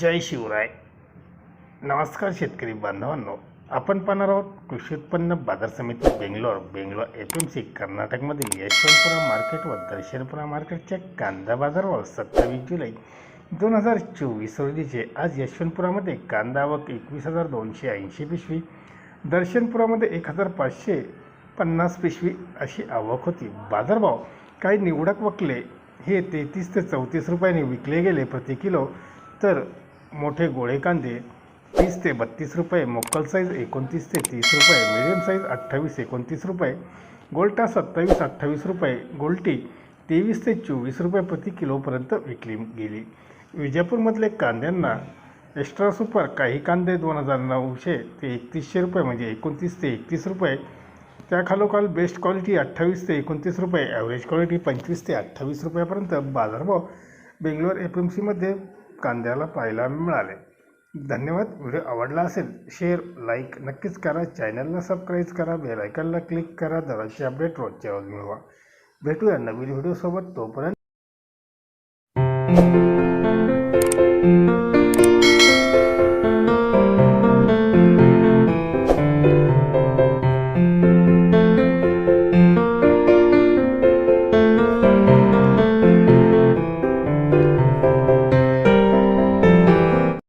जय शिवराय. नमस्कार शेतकरी बांधवांनो. आपण पाहणार आहोत कृषी उत्पन्न बाजार समिती Bangalore Bangalore F M C कर्नाटकमधील यशवंतपुरा मार्केट व दर्शनपुरा मार्केटच्या कांदा बाजारावर सत्तावीस जुलै दोन हजार चोवीस रोजीचे आज यशवंतपुरामध्ये कांदा आवक एकवीस हजार दोनशे ऐंशी पिशवी दर्शनपुरामध्ये एक हजार पाचशे पन्नास पिशवी अशी आवक होती. बाजारभाव काही निवडक वकले. हे तेहतीस ते चौतीस रुपयांनी विकले गेले प्रति किलो. तर मोठे गोळे कांदे तीस ते बत्तीस रुपये मोक्कल साईज एकोणतीस ते तीस रुपये मिडियम साईज अठ्ठावीस एकोणतीस रुपये गोल्टा सत्तावीस अठ्ठावीस रुपये गोल्टी तेवीस ते चोवीस रुपये प्रति किलोपर्यंत विकली गेली. विजापूरमधले कांद्यांना एक्स्ट्रा सुपर काही कांदे दोन हजार नऊशे ते एकतीसशे रुपये म्हणजे एकोणतीस ते एकतीस रुपये. त्याखालोखाल बेस्ट क्वालिटी अठ्ठावीस ते एकोणतीस रुपये ॲव्हरेज क्वालिटी पंचवीस ते अठ्ठावीस रुपयापर्यंत बाजारभाव बेंगलोर एफ एम सीमध्ये कांद्याला पाहायला मिळाले. धन्यवाद. व्हिडिओ आवडला असेल शेअर लाईक नक्कीच करा. चॅनलला सबस्क्राईब करा. बेलायकनला क्लिक करा. दराचे अपडेट रोजच्या रोज मिळवा. भेटूया नवीन व्हिडिओसोबत तोपर्यंत